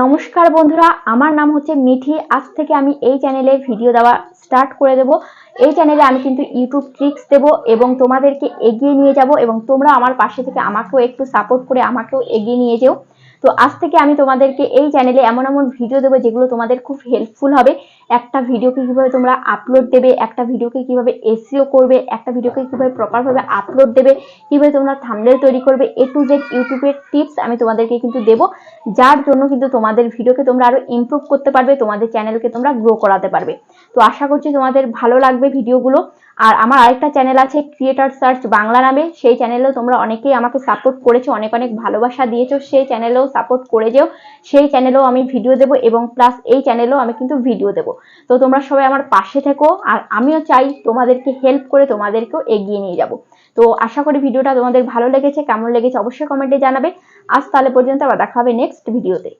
নমস্কার বন্ধুরা, আমার নাম হচ্ছে মিঠি। আজ থেকে আমি এই চ্যানেলে ভিডিও দেওয়া স্টার্ট করে দেব। এই চ্যানেলে আমি কিন্তু ইউটিউব ট্রিক্স দেব এবং তোমাদেরকে এগিয়ে নিয়ে যাব এবং তোমরা আমার পাশে থেকে আমাকেও একটু সাপোর্ট করে আমাকেও এগিয়ে নিয়ে যেও। তো আজ থেকে আমি তোমাদেরকে এই চ্যানেলে এমন এমন ভিডিও দেবো যেগুলো তোমাদের খুব হেল্পফুল হবে। একটা ভিডিওকে কীভাবে তোমরা আপলোড দেবে, একটা ভিডিওকে কীভাবে এসিও করবে, একটা ভিডিওকে কীভাবে প্রপারভাবে আপলোড দেবে, কীভাবে তোমরা থাম্বনেল তৈরি করবে এ টু জেড ইউটিউবের টিপস আমি তোমাদেরকে কিন্তু দেবো। যার জন্য কিন্তু তোমাদের ভিডিওকে তোমরা আরও ইমপ্রুভ করতে পারবে, তোমাদের চ্যানেলকে তোমরা গ্রো করাতে পারবে। তো আশা করছি তোমাদের ভালো লাগবে ভিডিওগুলো আর আমার আরেকটা চ্যানেল আছে ক্রিয়েটার সার্চ বাংলা নামে। সেই চ্যানেলেও তোমরা অনেকেই আমাকে সাপোর্ট করেছ, অনেক অনেক ভালোবাসা দিয়েছ। সেই চ্যানেলেও সাপোর্ট করে যেও। সেই চ্যানেলেও আমি ভিডিও দেবো এবং প্লাস এই চ্যানেলেও আমি কিন্তু ভিডিও দেবো। তো তোমরা সবাই আমার পাশে থেকো আর আমিও চাই তোমাদেরকে হেল্প করে তোমাদেরকেও এগিয়ে নিয়ে যাব। তো আশা করি ভিডিওটা তোমাদের ভালো লেগেছে। কেমন লেগেছে অবশ্যই কমেন্টে জানাবে। আজ তাহলে পর্যন্ত আবার দেখা হবে নেক্সট ভিডিওতে